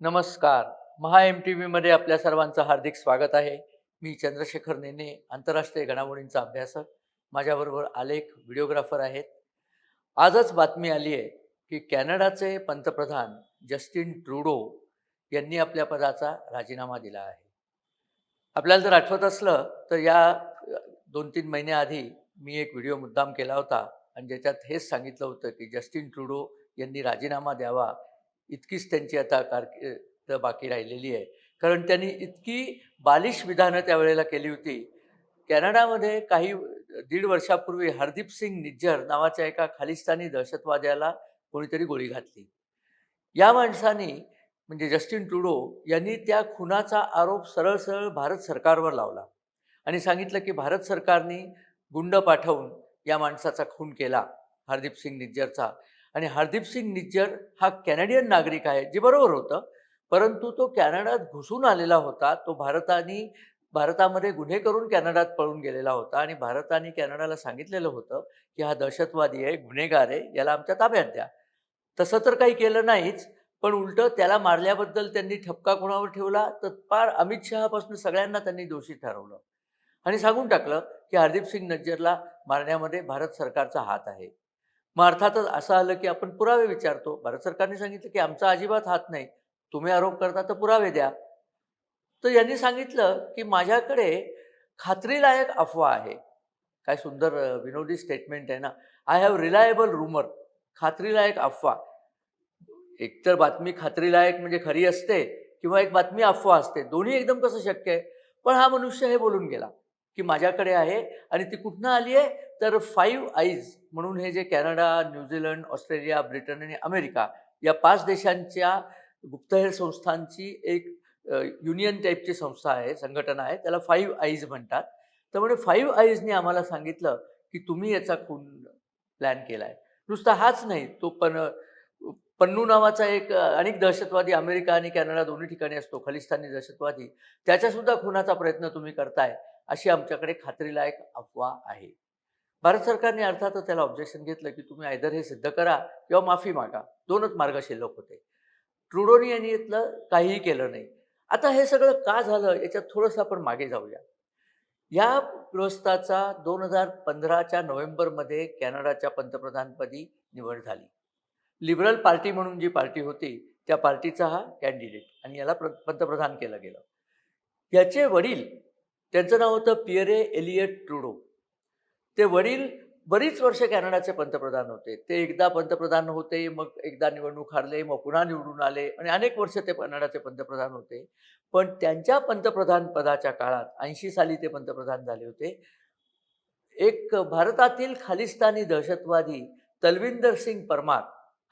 नमस्कार. महा M T व्हीमध्ये आपल्या सर्वांचं हार्दिक स्वागत आहे. मी चंद्रशेखर नेने आंतरराष्ट्रीय घडामोडींचा अभ्यासक. माझ्याबरोबर आलेख व्हिडिओग्राफर आहेत. आजच बातमी आली आहे की कॅनडाचे पंतप्रधान जस्टिन ट्रुडो यांनी आपल्या पदाचा राजीनामा दिला आहे. आपल्याला जर आठवत असलं तर या दोन तीन महिन्याआधी मी एक व्हिडिओ मुद्दाम केला होता. आणि ज्याच्यात हेच सांगितलं होतं की जस्टिन ट्रुडो यांनी राजीनामा द्यावा इतकीच त्यांची आता कारकीर्द बाकी राहिलेली आहे. कारण त्यांनी इतकी बालिश विधानं त्यावेळेला केली होती. कॅनडामध्ये काही दीड वर्षापूर्वी हरदीप सिंग निज्जर नावाच्या एका खालिस्तानी दहशतवाद्याला कोणीतरी गोळी घातली. या माणसाने म्हणजे जस्टिन ट्रुडो यांनी त्या खुनाचा आरोप सरळ सरळ भारत सरकारवर लावला. आणि सांगितलं की भारत सरकारने गुंड पाठवून या माणसाचा खून केला हरदीप सिंग निज्जरचा. आणि हरदीप सिंग निज्जर हा कॅनेडियन नागरिक आहे जे बरोबर होतं. परंतु तो कॅनडात घुसून आलेला होता. तो भारताने भारतामध्ये गुन्हे करून कॅनडात पळून गेलेला होता आणि भारताने कॅनडाला सांगितलेलं होतं की हा दहशतवादी आहे गुन्हेगार आहे याला आमच्या ताब्यात द्या. तसं तर काही केलं नाहीच पण उलटं त्याला मारल्याबद्दल त्यांनी ठपका कोणावर ठेवला? तर पार अमित शहापासून सगळ्यांना त्यांनी दोषी ठरवलं. आणि सांगून टाकलं की हरदीप सिंग नज्जरला मारण्यामध्ये भारत सरकारचा हात आहे. मग अर्थातच असं आलं की आपण पुरावे विचारतो. भारत सरकारने सांगितलं की आमचा अजिबात हात नाही. तुम्ही आरोप करता तर पुरावे द्या. तर यांनी सांगितलं की माझ्याकडे खात्रीलायक अफवा आहे. काय सुंदर विनोदी स्टेटमेंट आहे ना. आय हॅव रिलायबल रुमर खात्रीलायक अफवा. एकतर बातमी खात्रीलायक म्हणजे खरी असते किंवा एक बातमी अफवा असते. दोन्ही एकदम कसं शक्य आहे. पण हा मनुष्य हे बोलून गेला. की माझ्याकडे आहे आणि ती कुठनं आली आहे? तर फाईव्ह आईज म्हणून हे जे Canada New Zealand Australia Britain आणि अमेरिका या पाच देशांच्या गुप्तहेर संस्थांची एक युनियन टाईपची संस्था आहे संघटना आहे त्याला फाईव्ह आईज म्हणतात. त्यामुळे फाईव्ह आईजने आम्हाला सांगितलं की तुम्ही याचा खून प्लॅन केला आहे नुसता हाच नाही तो पण पन्नू नावाचा एक अनेक दहशतवादी अमेरिका आणि कॅनडा दोन्ही ठिकाणी असतो खलिस्तानी दहशतवादी. त्याच्यासुद्धा खुनाचा प्रयत्न तुम्ही करताय. अशी आमच्याकडे खात्रीलायक अफवा आहे. भारत सरकारने अर्थातच त्याला ऑब्जेक्शन घेतलं की तुम्ही आयदर हे सिद्ध करा किंवा माफी मागा. दोनच मार्ग शिल्लक होते. ट्रुडोनी यांनी इथलं काहीही केलं नाही. आता हे सगळं का झालं याच्यात थोडंसं आपण मागे जाऊया. या गृहस्थाचा दोन हजार पंधराच्या नोव्हेंबरमध्ये कॅनडाच्या पंतप्रधानपदी निवड झाली. लिबरल पार्टी म्हणून जी पार्टी होती त्या पार्टीचा हा कॅन्डिडेट आणि याला प्र पंतप्रधान केलं गेलं. याचे वडील त्यांचं नाव होतं पियरे एलियट ट्रुडो. ते वडील बरीच वर्ष कॅनडाचे पंतप्रधान होते. ते एकदा पंतप्रधान होते मग एकदा निवडणूक हारले मग पुन्हा निवडून आले आणि अनेक वर्ष ते कॅनडाचे पंतप्रधान होते. पण त्यांच्या पंतप्रधान पदाच्या काळात ऐंशी साली ते पंतप्रधान झाले होते एक भारतातील खालिस्तानी दहशतवादी तलविंदर सिंग परमार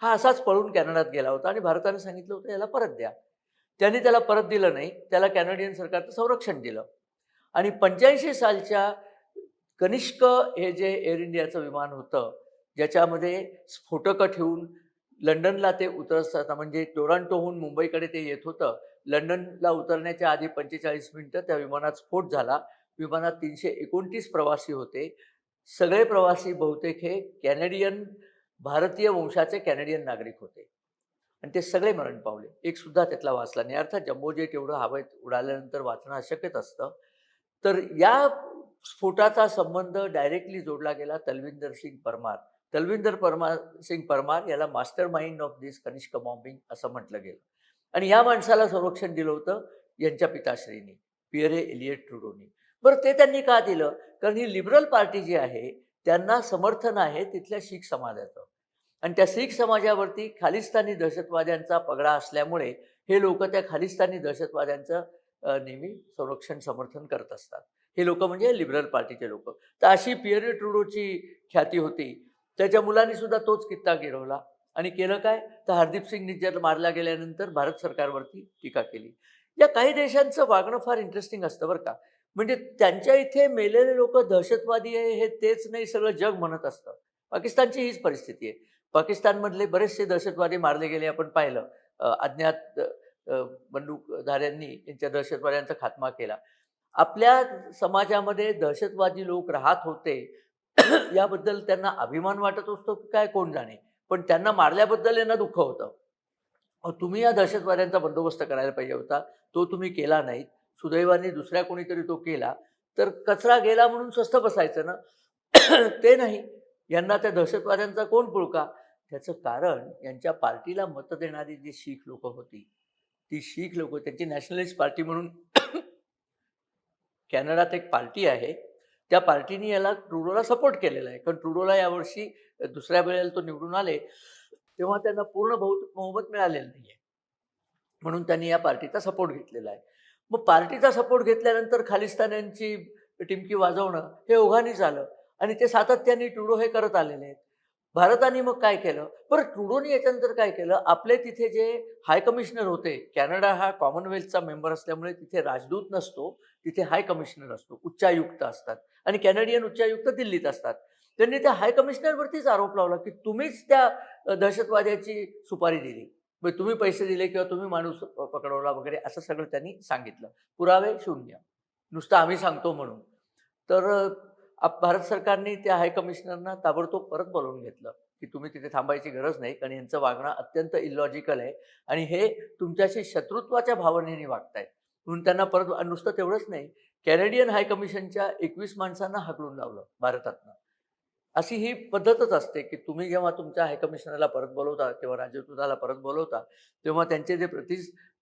हा असाच पळून कॅनडात गेला होता आणि भारताने सांगितलं होतं याला परत द्या. त्यांनी त्याला परत दिलं नाही त्याला कॅनडियन सरकारचं संरक्षण दिलं. आणि पंच्याऐंशी सालच्या कनिष्क हे जे एअर इंडियाचं विमान होतं ज्याच्यामध्ये स्फोटकं ठेवून लंडनला ते उतरत म्हणजे टोरांटोहून मुंबईकडे ते येत होतं. लंडनला उतरण्याच्या आधी पंचेचाळीस मिनटं त्या विमानात स्फोट झाला. विमानात तीनशे एकोणतीस प्रवासी होते. सगळे प्रवासी बहुतेक हे कॅनेडियन भारतीय वंशाचे कॅनेडियन नागरिक होते. आणि ते सगळे मरण पावले. एक सुद्धा त्यातला वाचला नाही. अर्थात जम्बो जेट एवढं हवेत उडाल्यानंतर वाचणं अशक्यच असतं. तर या स्फोटाचा संबंध डायरेक्टली जोडला गेला तलविंदर सिंग परमार. तलविंदर परमार सिंग परमार याला master mind of this Kanishka bombing असं म्हटलं गेलं. आणि या माणसाला संरक्षण दिलं होतं यांच्या पिताश्रीनी पियरे एलियट ट्रुडोनी. बरं ते त्यांनी का दिलं? कारण ही लिबरल पार्टी जी आहे त्यांना समर्थन आहे तिथल्या शीख समाजाचं. आणि त्या शीख समाजावरती खालिस्तानी दहशतवाद्यांचा पगडा असल्यामुळे हे लोक त्या खालिस्तानी दहशतवाद्यांचं नेहमी संरक्षण समर्थन करत असतात. हे लोक म्हणजे लिबरल पार्टीचे लोक. तर अशी पियरे ट्रुडोची ख्याती होती. त्याच्या मुलांनी सुद्धा तोच कित्ता गिरवला. आणि केलं काय? तर हरदीप सिंग निज्जर मारला गेल्यानंतर भारत सरकारवरती टीका केली. या काही देशांचं वागणं फार इंटरेस्टिंग असतं बरं का. म्हणजे त्यांच्या इथे मेलेले लोक दहशतवादी आहे हे तेच नाही सगळं जग म्हणत असतं. पाकिस्तानची हीच परिस्थिती आहे. पाकिस्तानमधले बरेचसे दहशतवादी मारले गेले आपण पाहिलं. अज्ञात बंडूकधाऱ्यांनी बंदूकधाऱ्यांनी दहशतवाद्यांचा खात्मा केला. आपल्या समाजामध्ये दहशतवादी लोक राहत होते याबद्दल त्यांना अभिमान वाटत असतो की काय कोण जाणे? पण त्यांना मारल्याबद्दल यांना दुःख होतं. तुम्ही या दहशतवाद्यांचा बंदोबस्त करायला पाहिजे होता. तो तुम्ही केला नाही. सुदैवाने दुसऱ्या कोणीतरी तो केला. तर कचरा गेला म्हणून स्वस्थ बसायचं ना? ते नाही. यांना त्या दहशतवाद्यांचा कोण पुळका? त्याचं कारण यांच्या पार्टीला मतं देणारी जी शीख लोक होती. ती शीख लोक त्यांची नॅशनलिस्ट पार्टी म्हणून कॅनडात एक पार्टी आहे. त्या पार्टीने याला ट्रुडोला सपोर्ट केलेला आहे. कारण ट्रुडोला यावर्षी दुसऱ्या वेळेला तो निवडून आले तेव्हा त्यांना पूर्ण बहुत बहुमत मिळालेलं नाही आहे म्हणून त्यांनी या पार्टीचा सपोर्ट घेतलेला आहे. मग पार्टीचा सपोर्ट घेतल्यानंतर खालिस्तान्यांची टिमकी वाजवणं हे ओघानेच आलं आणि ते सातत्याने ट्रुडो हे करत आलेले आहेत. भारताने मग काय केलं? बरं ट्रुडोनी याच्यानंतर काय केलं? आपले तिथे जे हाय कमिशनर होते कॅनडा हा कॉमनवेल्थचा मेंबर असल्यामुळे तिथे राजदूत नसतो तिथे हाय कमिशनर असतो उच्चायुक्त असतात आणि कॅनडियन उच्चायुक्त दिल्लीत असतात. त्यांनी त्या हाय कमिशनरवरतीच आरोप लावला की तुम्हीच त्या दहशतवाद्याची सुपारी दिली. मग तुम्ही पैसे दिले किंवा तुम्ही माणूस पकडवला वगैरे असं सगळं त्यांनी सांगितलं. पुरावे शून्य. नुसतं आम्ही सांगतो म्हणून. तर भारत सरकारने त्या हाय कमिशनरना ताबडतोब परत बोलवून घेतलं की तुम्ही तिथे थांबायची गरज नाही. कारण यांचं वागणं अत्यंत इलॉजिकल आहे. आणि हे तुमच्याशी शत्रुत्वाच्या भावनेने वागतायत. म्हणून त्यांना परत नुसतं तेवढंच नाही. कॅनेडियन हाय कमिशनच्या एकवीस माणसांना हकलून लावलं भारतातनं. अशी ही पद्धतच असते की तुम्ही जेव्हा तुमच्या हायकमिशनरला परत बोलवता किंवा राजदूताला परत बोलवता तेव्हा त्यांचे जे प्रति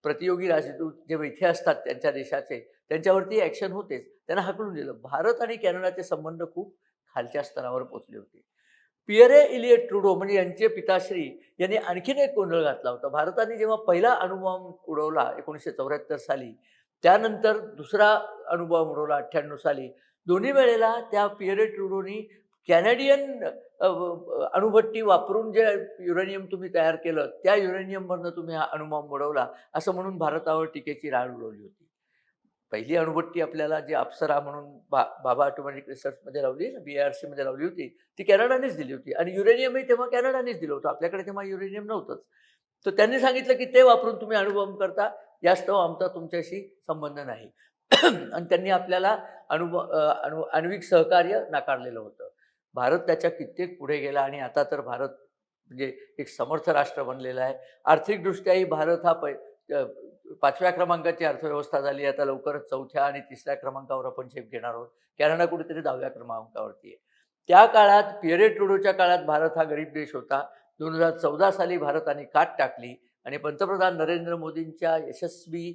प्रतियोगी राजदूत जे इथे असतात त्यांच्या देशाचे त्यांच्यावरती ॲक्शन होतेच. त्यांना हकलून दिलं. भारत आणि कॅनडाचे संबंध खूप खालच्या स्तरावर पोचले होते. पियरे इलियट ट्रुडो म्हणजे यांचे पिताश्री यांनी आणखीन एक गोंधळ घातला होता. भारताने जेव्हा पहिला अणुबॉम्ब उडवला एकोणीसशे चौऱ्याहत्तर साली त्यानंतर दुसरा अणुबॉम्ब उडवला अठ्ठ्याण्णव साली दोन्ही वेळेला त्या पियरे ट्रुडोनी कॅनेडियन अणुभट्टी वापरून जे युरेनियम तुम्ही तयार केलं त्या युरेनियममधनं तुम्ही हा अणुबॉम्ब उडवला असं म्हणून भारतावर टीकेची राळ उडवली होती. पहिली अणुभट्टी आपल्याला जी अप्सरा म्हणून बा बाबा ऑटोमॅटिक रिसर्चमध्ये लावली ना बी आर सीमध्ये लावली होती ती कॅनडानेच दिली होती. आणि युरेनियमही तेव्हा कॅनडानेच दिलं होतं. आपल्याकडे तेव्हा युरेनियम नव्हतंच. तर त्यांनी सांगितलं की ते वापरून तुम्ही अणुबॉम्ब करता यास्तव आमचा तुमच्याशी संबंध नाही. आणि त्यांनी आपल्याला अणु अणु आण्विक सहकार्य नाकारलेलं होतं. भारत त्याच्या कित्येक पुढे गेला आणि आता तर भारत म्हणजे एक समर्थ राष्ट्र बनलेलं आहे. आर्थिकदृष्ट्याही भारत हा पै पाचव्या क्रमांकाची अर्थव्यवस्था झाली. आता लवकरच चौथ्या आणि तिसऱ्या क्रमांकावर आपण झेप घेणार आहोत. कॅनडा कुठेतरी दहाव्या क्रमांकावरती आहे. त्या काळात पियरे टुडोच्या काळात भारत हा गरीब देश होता. दोन हजार चौदा साली भारताने काट टाकली आणि पंतप्रधान नरेंद्र मोदींच्या यशस्वी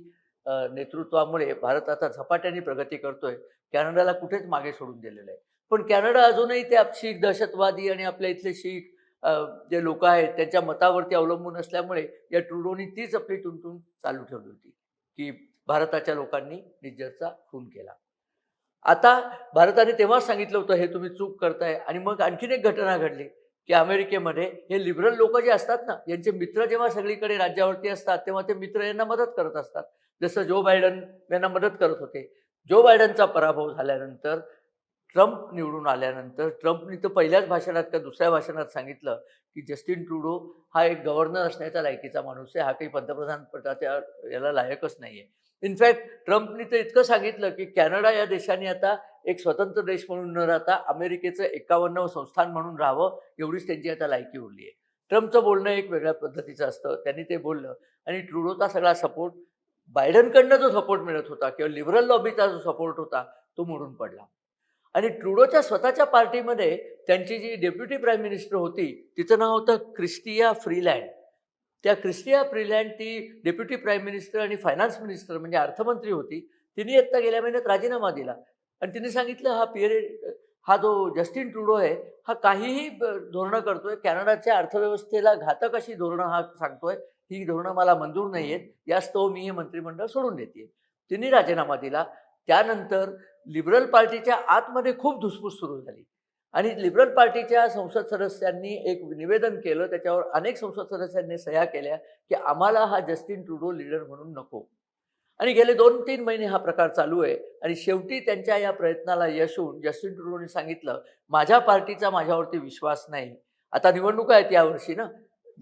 नेतृत्वामुळे भारत आता झपाट्याने प्रगती करतोय. कॅनडाला कुठेच मागे सोडून दिलेलं आहे पण कॅनडा अजूनही ते आप- शीख दहशतवादी आणि आपल्या इथले शीख जे लोक आहेत त्यांच्या मतावरती अवलंबून असल्यामुळे या ट्रुडोनी तीच आपली टुनटून चालू ठेवली होती की भारताच्या लोकांनी निज्जरचा खून केला. आता भारताने तेव्हाच सांगितलं होतं हे तुम्ही चूक करताय. आणि मग आणखीन एक घटना घडली की अमेरिकेमध्ये हे लिबरल लोक जे असतात ना यांचे मित्र जेव्हा सगळीकडे राज्यावरती असतात तेव्हा ते मित्र यांना मदत करत असतात. जसं जो बायडन यांना मदत करत होते. जो बायडनचा पराभव झाल्यानंतर ट्रम्प निवडून आल्यानंतर ट्रम्पनी तर पहिल्याच भाषणात का दुसऱ्या भाषणात सांगितलं की जस्टिन ट्रुडो हा एक गव्हर्नर असण्याच्या लायकीचा माणूस आहे. हा काही पंतप्रधान पदाच्या याला लायकच नाही आहे इनफॅक्ट ट्रम्पनी तर इतकं सांगितलं की कॅनडा या देशाने आता एक स्वतंत्र देश म्हणून न राहता अमेरिकेचं एकावन्न संस्थान म्हणून राहावं एवढीच त्यांची आता लायकी उरली आहे. ट्रम्पचं बोलणं एक वेगळ्या पद्धतीचं असतं. त्यांनी ते बोललं आणि ट्रुडोचा सगळा सपोर्ट बायडनकडनं जो सपोर्ट मिळत होता किंवा लिबरल लॉबीचा जो सपोर्ट होता तो मोडून पडला. आणि ट्रुडोच्या स्वतःच्या पार्टीमध्ये त्यांची जी डेप्युटी प्राईम मिनिस्टर होती तिचं नाव होतं क्रिस्टिया फ्रीलँड. त्या क्रिस्टिया फ्रीलँड ती डेप्युटी प्राईम मिनिस्टर आणि फायनान्स मिनिस्टर म्हणजे अर्थमंत्री होती. तिने आत्ता गेल्या महिन्यात राजीनामा दिला. आणि तिने सांगितलं हा पिअरे हा जो जस्टिन ट्रुडो आहे हा काहीही धोरणं करतोय. कॅनडाच्या अर्थव्यवस्थेला घातक अशी धोरणं हा सांगतोय. ही धोरणं मला मंजूर नाही आहेत यास्तव मी हे मंत्रिमंडळ सोडून देते तिने राजीनामा दिला. त्यानंतर लिबरल पार्टीच्या आतमध्ये खूप धुसफूस सुरू झाली. आणि लिबरल पार्टीच्या संसद सदस्यांनी एक निवेदन केलं त्याच्यावर अनेक संसद सदस्यांनी सह्या केल्या की आम्हाला हा जस्टिन ट्रुडो लीडर म्हणून नको. आणि गेले दोन तीन महिने हा प्रकार चालू आहे आणि शेवटी त्यांच्या या प्रयत्नाला यश होऊन जस्टिन ट्रुडोने सांगितलं माझ्या पार्टीचा माझ्यावरती विश्वास नाही. आता निवडणुका आहेत यावर्षी ना?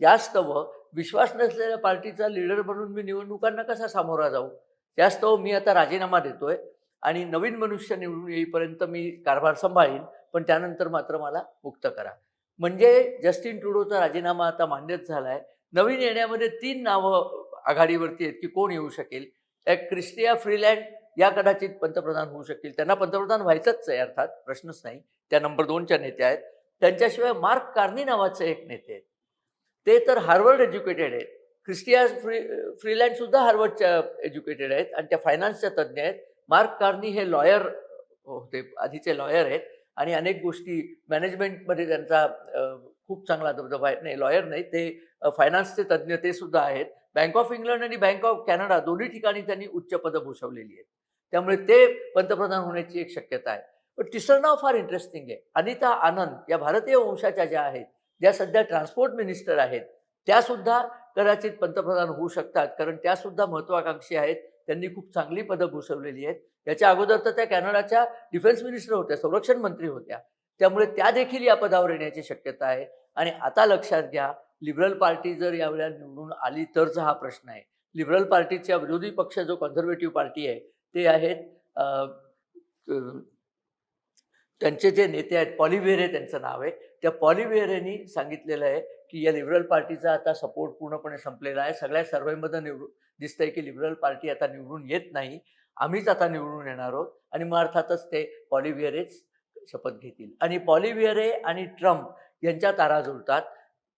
जास्तव विश्वास नसलेल्या पार्टीचा लीडर म्हणून मी निवडणुकांना कसा सामोरा जाऊ? त्यास्तव मी आता राजीनामा देतोय. आणि नवीन मनुष्य निवडून येईपर्यंत मी कारभार सांभाळीन पण त्यानंतर मात्र मला मुक्त करा. म्हणजे जस्टिन ट्रुडोचा राजीनामा आता मान्यच झाला आहे नवीन येण्यामध्ये तीन नावं आघाडीवरती आहेत की कोण येऊ शकेल? एक क्रिस्टिया फ्रीलँड या कदाचित पंतप्रधान होऊ शकतील त्यांना पंतप्रधान व्हायचंच आहे अर्थात प्रश्नच नाही. त्या नंबर दोनच्या नेत्या आहेत. त्यांच्याशिवाय मार्क कार्नी नावाचे एक नेते आहेत. ते तर हार्वर्ड एज्युकेटेड आहेत. क्रिस्टिया फ्री फ्रीलँड सुद्धा हार्वर्डच्या एज्युकेटेड आहेत आणि त्या फायनान्सच्या तज्ज्ञ आहेत. मार्क कार्नी हे लॉयर होते आधीचे लॉयर आहेत आणि अनेक गोष्टी मॅनेजमेंटमध्ये त्यांचा खूप चांगला दबदबा आहे. नाही लॉयर नाही ते फायनान्सचे तज्ज्ञ ते सुद्धा आहेत. बँक ऑफ इंग्लंड आणि बँक ऑफ कॅनडा दोन्ही ठिकाणी त्यांनी उच्च पदं भूषवलेली आहेत. त्यामुळे ते पंतप्रधान होण्याची एक शक्यता आहे. पण तिसरं नाव फार इंटरेस्टिंग आहे. अनिता आनंद या भारतीय वंशाच्या ज्या आहेत ज्या सध्या ट्रान्सपोर्ट मिनिस्टर आहेत त्यासुद्धा कदाचित पंतप्रधान होऊ शकतात. कारण त्यासुद्धा महत्वाकांक्षी आहेत. त्यांनी खूप चांगली पदं भूषवलेली आहेत. याच्या अगोदर तर त्या कॅनडाच्या डिफेन्स मिनिस्टर होत्या संरक्षण मंत्री होत्या. त्यामुळे त्या देखील या पदावर येण्याची शक्यता आहे. आणि आता लक्षात घ्या लिबरल पार्टी जर यावेळेला निवडून आली तरच हा प्रश्न आहे. लिबरल पार्टीच्या विरोधी पक्ष जो कन्झर्वेटिव्ह पार्टी आहे ते आहेत त्यांचे जे नेते आहेत पॉलिव्हेरे त्यांचं नाव आहे. त्या पॉलिव्हेरेनी सांगितलेलं आहे की या लिबरल पार्टीचा आता सपोर्ट पूर्णपणे संपलेला आहे. सगळ्या सर्वेमध्ये निवडून दिसतंय की लिबरल पार्टी आता निवडून येत नाही. आम्हीच आता निवडून येणार आहोत आणि मग अर्थातच ते पॉलिव्हिअरेच शपथ घेतील. आणि पॉलिव्हिअरे आणि ट्रम्प यांच्या तारा जुळतात.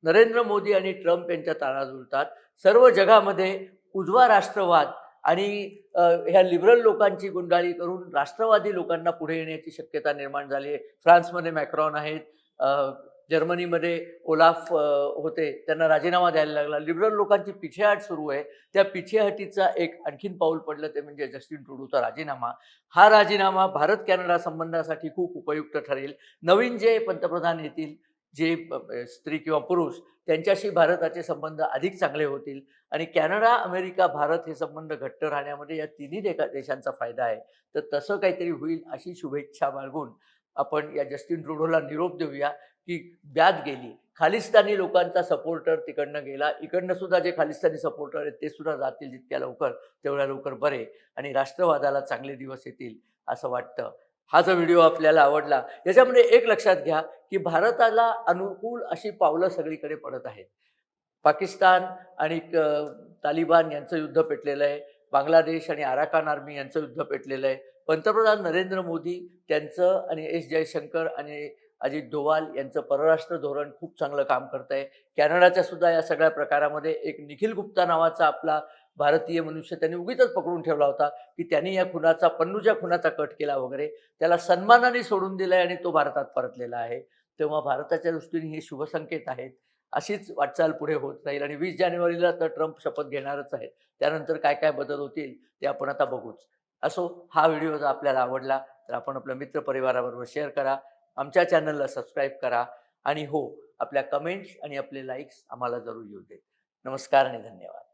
नरेंद्र मोदी आणि ट्रम्प यांच्या तारा जुळतात. सर्व जगामध्ये उजवा राष्ट्रवाद आणि ह्या लिबरल लोकांची गुंडाळी करून राष्ट्रवादी लोकांना पुढे येण्याची शक्यता निर्माण झाली आहे. फ्रान्समध्ये मॅक्रॉन आहेत. जर्मनीमध्ये ओलाफ होते त्यांना राजीनामा द्यायला लागला. लिबरल लोकांची पिछेहाट सुरू आहे. त्या पिछेहाटीचा एक आणखीन पाऊल पडलं ते म्हणजे जस्टिन ट्रुडूचा राजीनामा. हा राजीनामा भारत कॅनडा संबंधासाठी खूप उपयुक्त ठरेल. नवीन जे पंतप्रधान येतील जे स्त्री किंवा पुरुष त्यांच्याशी भारताचे संबंध अधिक चांगले होतील. आणि कॅनडा अमेरिका भारत हे संबंध घट्ट राहण्यामध्ये या तिन्ही देका देशांचा फायदा आहे. तर तसं काहीतरी होईल अशी शुभेच्छा बाळगून आपण या जस्टिन ट्रुडोला निरोप देऊया की ब्याद गेली. खालिस्तानी लोकांचा सपोर्टर तिकडनं गेला. इकडनं सुद्धा जे खालिस्तानी सपोर्टर आहेत ते सुद्धा जातील जितक्या लवकर तेवढ्या लवकर बरे आणि राष्ट्रवादाला चांगले दिवस येतील असं वाटतं. हा जो व्हिडिओ आपल्याला आवडला याच्यामध्ये एक लक्षात घ्या की भारताला अनुकूल अशी पावलं सगळीकडे पडत आहेत. पाकिस्तान आणि तालिबान यांचं युद्ध पेटलेलं आहे. बांगलादेश आणि आराकान आर्मी यांचं युद्ध पेटलेलं आहे. पंतप्रधान नरेंद्र मोदी त्यांचं आणि एस जयशंकर आणि अजित डोवाल यांचं परराष्ट्र धोरण खूप चांगलं काम करत आहे. कॅनडाच्या सुद्धा या सगळ्या प्रकारामध्ये एक निखिल गुप्ता नावाचा आपला भारतीय मनुष्य त्यांनी उगीच पकडून ठेवला होता की त्यांनी या खुनाचा पन्नूच्या खुनाचा कट केला वगैरे. त्याला सन्मानाने सोडून दिलाय आणि तो भारतात परतलेला आहे. तेव्हा भारताच्या दृष्टीने हे शुभसंकेत आहेत. अशीच वाटचाल पुढे होत राहील आणि वीस जानेवारीला तर ट्रम्प शपथ घेणारच आहेत. त्यानंतर काय काय बदल होतील ते आपण आता बघूच. असो हा व्हिडिओ जर आपल्याला आवडला तर आपण आपल्या मित्रपरिवाराबरोबर शेअर करा आमच्या चॅनलला सबस्क्राईब करा आणि हो आपल्या कमेंट्स आणि आपले लाईक्स आम्हाला जरूर येऊ देत. नमस्कार आणि धन्यवाद.